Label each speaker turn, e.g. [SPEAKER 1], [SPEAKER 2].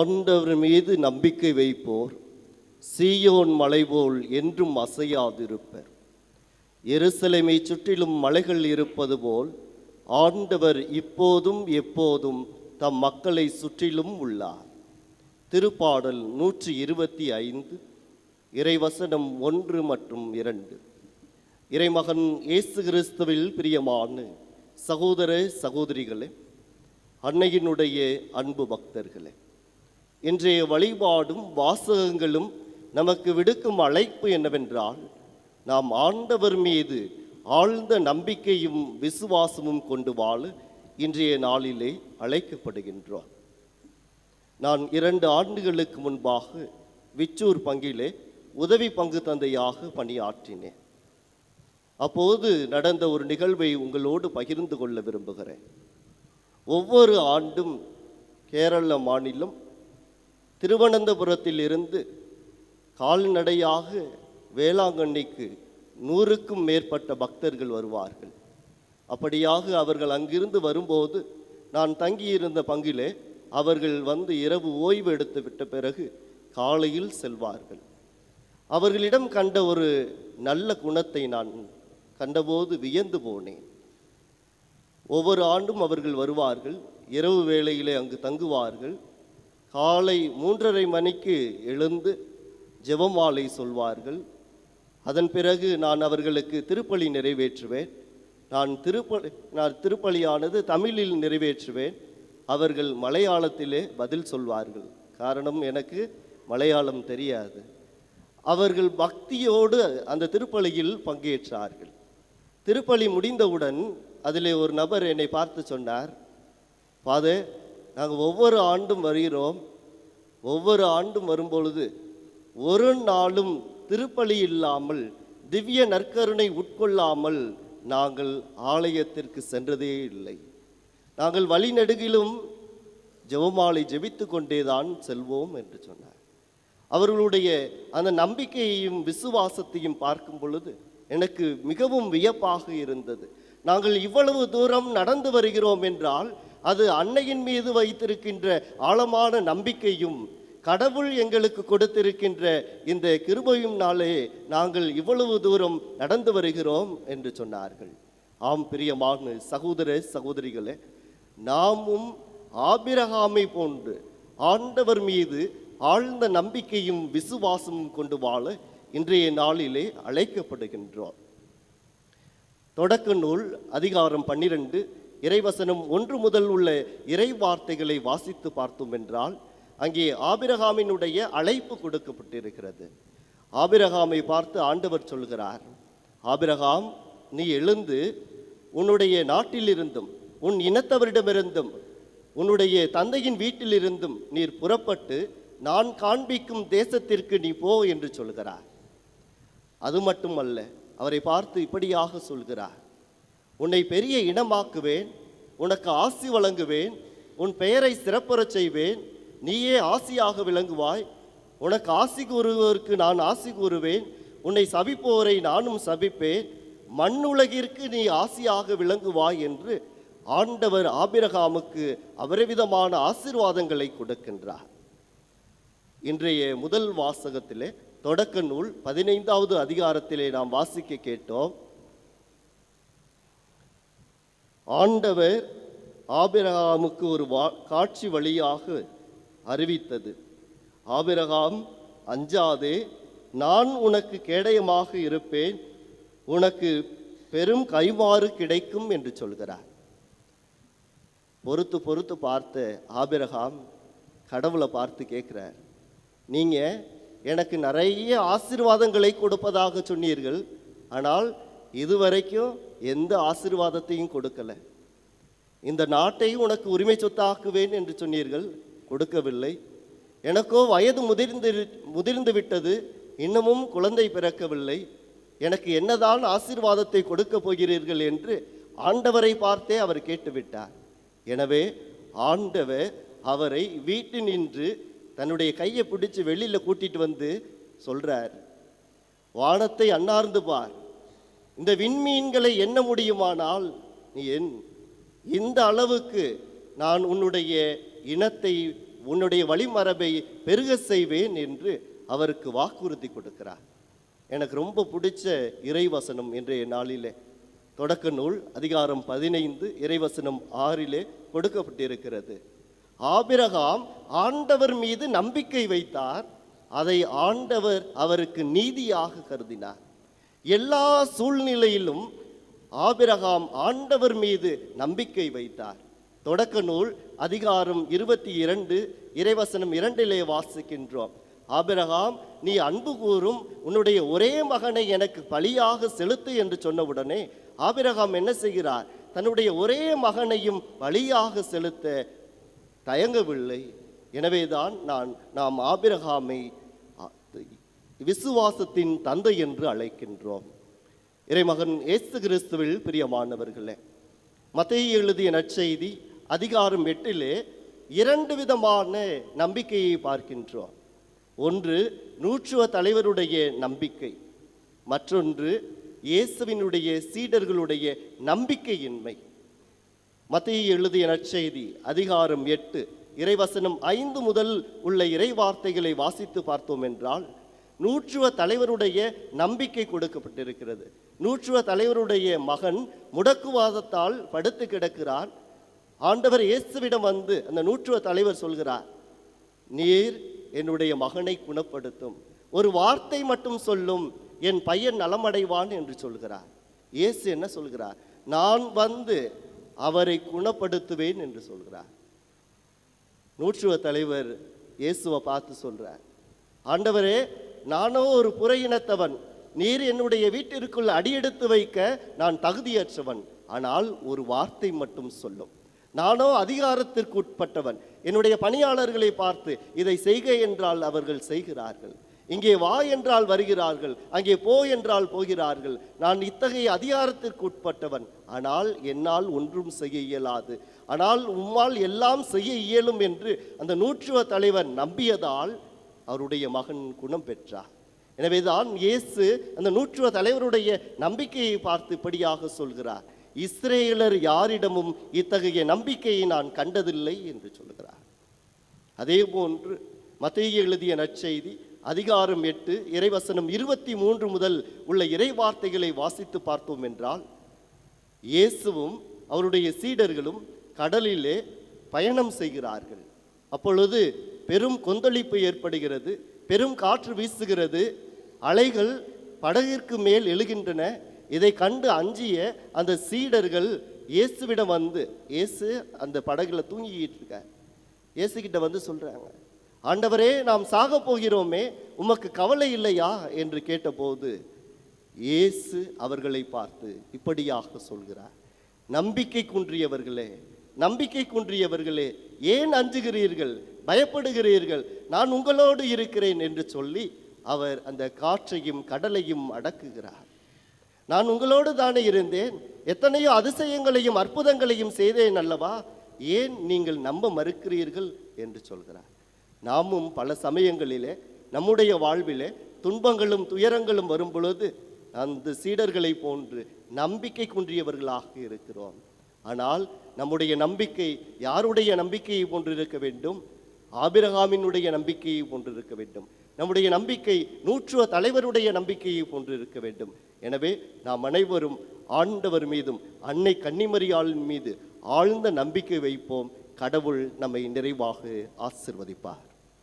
[SPEAKER 1] ஆண்டவர் மீது நம்பிக்கை வைப்போர் சீயோன் மலை போல் என்றும் அசையாதிருப்பர். எருசலேமை சுற்றிலும் மலைகள் இருப்பது போல் ஆண்டவர் இப்போதும் எப்போதும் தம் மக்களை சுற்றிலும் உள்ளார். திருப்பாடல் நூற்றி இருபத்தி ஐந்து இறைவசனம் ஒன்று மற்றும் இரண்டு. இறைமகன் இயேசு கிறிஸ்துவில் பிரியமான சகோதர சகோதரிகளே அன்னையினுடைய அன்பு பக்தர்களே இன்றைய வழிபாடும் வாசகங்களும் நமக்கு விடுக்கும் அழைப்பு என்னவென்றால் நாம் ஆண்டவர் மீது ஆழ்ந்த நம்பிக்கையும் விசுவாசமும் கொண்டு வாழ இன்றைய நாளிலே அழைக்கப்படுகின்றோம். நான் இரண்டு ஆண்டுகளுக்கு முன்பாக விச்சூர் பங்கிலே உதவி பங்கு தந்தையாக பணியாற்றினேன். அப்போது நடந்த ஒரு நிகழ்வை உங்களோடு பகிர்ந்து கொள்ள விரும்புகிறேன். ஒவ்வொரு ஆண்டும் கேரள மாநிலம் திருவனந்தபுரத்தில் இருந்து கால்நடையாக வேளாங்கண்ணிக்கு நூறுக்கும் மேற்பட்ட பக்தர்கள் வருவார்கள். அப்படியாக அவர்கள் அங்கிருந்து வரும்போது நான் தங்கியிருந்த பங்கிலே அவர்கள் வந்து இரவு ஓய்வு எடுத்து விட்ட பிறகு காலையில் செல்வார்கள். அவர்களிடம் கண்ட ஒரு நல்ல குணத்தை நான் கண்டபோது வியந்து போனேன். ஒவ்வொரு ஆண்டும் அவர்கள் வருவார்கள். இரவு வேளையிலே அங்கு தங்குவார்கள். காலை மூன்றரை மணிக்கு எழுந்து ஜெபமாலை சொல்வார்கள். அதன் பிறகு நான் அவர்களுக்கு திருப்பலி நிறைவேற்றுவேன். நான் திருப்பலி நான் திருப்பலியானது தமிழில் நிறைவேற்றுவேன். அவர்கள் மலையாளத்திலே பதில் சொல்வார்கள். காரணம் எனக்கு மலையாளம் தெரியாது. அவர்கள் பக்தியோடு அந்த திருப்பலியில் பங்கேற்றார்கள். திருப்பலி முடிந்தவுடன் அதில் ஒரு நபர் என்னை பார்த்து சொன்னார். பாதே நாங்கள் ஒவ்வொரு ஆண்டும் வருகிறோம். ஒவ்வொரு ஆண்டும் வரும்பொழுது ஒரு நாளும் திருப்பலி இல்லாமல் திவ்ய நற்கருணை உட்கொள்ளாமல் நாங்கள் ஆலயத்திற்கு சென்றதே இல்லை. நாங்கள் வழிநெடுகிலும் ஜெபமாலை ஜெபித்து கொண்டேதான் செல்வோம் என்று சொன்னார். அவர்களுடைய அந்த நம்பிக்கையையும் விசுவாசத்தையும் பார்க்கும் பொழுது எனக்கு மிகவும் வியப்பாக இருந்தது. நாங்கள் இவ்வளவு தூரம் நடந்து வருகிறோம் என்றால் அது அன்னையின் மீது வைத்திருக்கின்ற ஆழமான நம்பிக்கையும் கடவுள் எங்களுக்கு கொடுத்திருக்கின்ற இந்த கிருபையும் நாளே நாங்கள் இவ்வளவு தூரம் நடந்து வருகிறோம் என்று சொன்னார்கள். ஆம் பிரியமான சகோதர சகோதரிகளே நாமும் ஆபிரகாமை போன்று ஆண்டவர் மீது ஆழ்ந்த நம்பிக்கையும் விசுவாசமும் கொண்டு வாழ இன்றைய நாளிலே அழைக்கப்படுகின்றோம். தொடக்க நூல் அதிகாரம் பன்னிரண்டு இறைவசனம் ஒன்று முதல் உள்ள இறை வார்த்தைகளை வாசித்து பார்த்தோம் என்றால் அங்கே ஆபிரகாமினுடைய அழைப்பு கொடுக்கப்பட்டிருக்கிறது. ஆபிரகாமை பார்த்து ஆண்டவர் சொல்கிறார் ஆபிரகாம் நீ எழுந்து உன்னுடைய நாட்டிலிருந்தும் உன் இனத்தவரிடமிருந்தும் உன்னுடைய தந்தையின் வீட்டிலிருந்தும் நீர் புறப்பட்டு நான் காண்பிக்கும் தேசத்திற்கு நீ போ என்று சொல்கிறார். அது மட்டுமல்ல அவரை பார்த்து இப்படியாக சொல்கிறார் உன்னை பெரிய இனமாக்குவேன் உனக்கு ஆசி வழங்குவேன் உன் பெயரை சிறப்புறச் செய்வேன் நீயே ஆசியாக விளங்குவாய். உனக்கு ஆசி கூறுவோருக்கு நான் ஆசி கூறுவேன் உன்னை சபிப்போரை நானும் சபிப்பேன். மண்ணுலகிற்கு நீ ஆசியாக விளங்குவாய் என்று ஆண்டவர் ஆபிரகாமுக்கு அபரிவிதமான ஆசீர்வாதங்களை கொடுக்கின்றார். இன்றைய முதல் வாசகத்திலே தொடக்க நூல் பதினைந்தாவது அதிகாரத்திலே நாம் வாசிக்க கேட்டோம். ஆண்டவர் ஆபிரகாமுக்கு ஒரு வா காட்சி வழியாக அறிவித்தது. ஆபிரகாம் அஞ்சாதே நான் உனக்கு கேடயமாக இருப்பேன் உனக்கு பெரும் கைமாறு கிடைக்கும் என்று சொல்கிறார். பொறுத்து பொறுத்து பார்த்த ஆபிரகாம் கடவுளை பார்த்து கேட்குறார். நீங்கள் எனக்கு நிறைய ஆசீர்வாதங்களை கொடுப்பதாக சொன்னீர்கள் ஆனால் இதுவரைக்கும் எந்த ஆசீர்வாதத்தையும் கொடுக்கல. இந்த நாட்டை உனக்கு உரிமை சொத்தாக்குவேன் என்று சொன்னீர்கள் கொடுக்கவில்லை. எனக்கோ வயது முதிர்ந்து முதிர்ந்து விட்டது இன்னமும் குழந்தை பிறக்கவில்லை. எனக்கு என்னதான் ஆசீர்வாதத்தை கொடுக்க போகிறீர்கள் என்று ஆண்டவரை பார்த்தே அவர் கேட்டுவிட்டார். எனவே ஆண்டவர் அவரை வீட்டில் நின்று தன்னுடைய கையை பிடிச்சு வெளியில் கூட்டிட்டு வந்து சொல்றார் வானத்தை அன்னார்ந்து பார். இந்த விண்மீன்களை எண்ண முடியுமானால் நீ என் இந்த அளவுக்கு நான் உன்னுடைய இனத்தை உன்னுடைய வழிமரபை பெருக செய்வேன் என்று அவருக்கு வாக்குறுதி கொடுக்கிறார். எனக்கு ரொம்ப பிடிச்ச இறைவசனம் இன்றைய நாளிலே. தொடக்க நூல் அதிகாரம் பதினைந்து இறைவசனம் ஆறிலே கொடுக்கப்பட்டிருக்கிறது. ஆபிரகாம் ஆண்டவர் மீது நம்பிக்கை வைத்தார். அதை ஆண்டவர் அவருக்கு நீதியாக கருதினார். எல்லா சூழ்நிலையிலும் ஆபிரகாம் ஆண்டவர் மீது நம்பிக்கை வைத்தார். தொடக்க நூல் அதிகாரம் இருபத்தி இரண்டு இறைவசனம் இரண்டிலே வாசிக்கின்றோம். ஆபிரகாம் நீ அன்பு கூறும் உன்னுடைய ஒரே மகனை எனக்கு பலியாக செலுத்து என்று சொன்னவுடனே ஆபிரகாம் என்ன செய்கிறார்? தன்னுடைய ஒரே மகனையும் பலியாக செலுத்த தயங்கவில்லை. எனவேதான் நான் நாம் ஆபிரகாமை விசுவாசத்தின் தந்தை என்று அழைக்கின்றோம். இறைமகன் இயேசு கிறிஸ்துவில் பிரியமானவர்களே மத்திய எழுதிய நற்செய்தி அதிகாரம் எட்டிலே இரண்டு விதமான நம்பிக்கையை பார்க்கின்றோம். ஒன்று நூற்றுவ தலைவருடைய நம்பிக்கை. மற்றொன்று இயேசுவினுடைய சீடர்களுடைய நம்பிக்கையின்மை. மத்திய எழுதிய நற்செய்தி அதிகாரம் எட்டு இறைவசனம் ஐந்து முதல் உள்ள இறைவார்த்தைகளை வாசித்து பார்த்தோம் என்றால் நூற்றுவ தலைவருடைய நம்பிக்கை கொடுக்கப்பட்டிருக்கிறது. நூற்றுவ தலைவருடைய மகன் முடக்குவாதத்தால் படுத்து கிடக்கிறார். ஆண்டவர் இயேசுவிடம் வந்து அந்த நூற்றுவ தலைவர் சொல்கிறார் நீர் என்னுடைய மகனை குணப்படுத்தும். ஒரு வார்த்தை மட்டும் சொல்லும். என் பையன் நலமடைவான் என்று சொல்கிறார். இயேசு என்ன சொல்கிறார்? நான் வந்து அவரை குணப்படுத்துவேன் என்று சொல்கிறார். நூற்றுவ தலைவர் இயேசுவை பார்த்து சொல்கிறார் ஆண்டவரே நானோ ஒரு புறையினத்தவன். நீர் என்னுடைய வீட்டிற்குள் அடியெடுத்து வைக்க நான் தகுதியற்றவன். ஆனால் ஒரு வார்த்தை மட்டும் சொல்லும். நானோ அதிகாரத்திற்கு உட்பட்டவன் என்னுடைய பணியாளர்களை பார்த்து இதை செய்க என்றால் அவர்கள் செய்கிறார்கள். இங்கே வா என்றால் வருகிறார்கள். அங்கே போ என்றால் போகிறார்கள். நான் இத்தகைய அதிகாரத்திற்கு உட்பட்டவன் ஆனால் என்னால் ஒன்றும் செய்ய இயலாது. ஆனால் உம்மால் எல்லாம் செய்ய இயலும் என்று அந்த நூற்றுவ தலைவர் நம்பியதால் அவருடைய மகன் குணம் பெற்றார். எனவேதான் இயேசு அந்த நூற்றுவ தலைவருடைய நம்பிக்கையை பார்த்து இப்படியாக சொல்கிறார். இஸ்ரேலர் யாரிடமும் இத்தகைய நம்பிக்கையை நான் கண்டதில்லை என்று சொல்கிறார். அதே போன்று மத்திய எழுதிய நற்செய்தி அதிகாரம் எட்டு இறைவசனம் இருபத்தி மூன்று முதல் உள்ள இறைவார்த்தைகளை வாசித்து பார்த்தோம் என்றால் இயேசுவும் அவருடைய சீடர்களும் கடலிலே பயணம் செய்கிறார்கள். அப்பொழுது பெரும் கொந்தளிப்பு ஏற்படுகிறது பெரும் காற்று வீசுகிறது அலைகள் படகிற்கு மேல் எழுகின்றன. இதை கண்டு அஞ்சிய அந்த சீடர்கள் இயேசுவிடம் வந்து இயேசு அந்த படகுல தூங்கிக்கிட்டு இருக்க இயேசுகிட்ட வந்து சொல்றாங்க ஆண்டவரே நாம் சாக போகிறோமே உமக்கு கவலை இல்லையா? என்று கேட்டபோது இயேசு அவர்களை பார்த்து இப்படியாக சொல்கிறார் நம்பிக்கை குன்றியவர்களே நம்பிக்கை குன்றியவர்களே ஏன் அஞ்சுகிறீர்கள்? பயப்படுகிறீர்கள். நான் உங்களோடு இருக்கிறேன் என்று சொல்லி அவர் அந்த காற்றையும் கடலையும் அடக்குகிறார். நான் உங்களோடு தானே இருந்தேன். எத்தனையோ அதிசயங்களையும் அற்புதங்களையும் செய்தேன் அல்லவா? ஏன் நீங்கள் நம்ப மறுக்கிறீர்கள் என்று சொல்கிறார். நாமும் பல சமயங்களிலே நம்முடைய வாழ்விலே துன்பங்களும் துயரங்களும் வரும் பொழுது அந்த சீடர்களை போன்று நம்பிக்கை குன்றியவர்களாக இருக்கிறோம். ஆனால் நம்முடைய நம்பிக்கை யாருடைய நம்பிக்கையை போன்று இருக்க வேண்டும்? ஆபிரகாமினுடைய நம்பிக்கையை போன்று இருக்க வேண்டும். நம்முடைய நம்பிக்கை நூற்றுவ தலைவருடைய நம்பிக்கையை போன்று இருக்க வேண்டும். எனவே நாம் அனைவரும் ஆண்டவர் மீதும் அன்னை கன்னிமரியாளின் மீது ஆழ்ந்த நம்பிக்கை வைப்போம். கடவுள் நம்மை நிறைவாக ஆசிர்வதிப்பார்.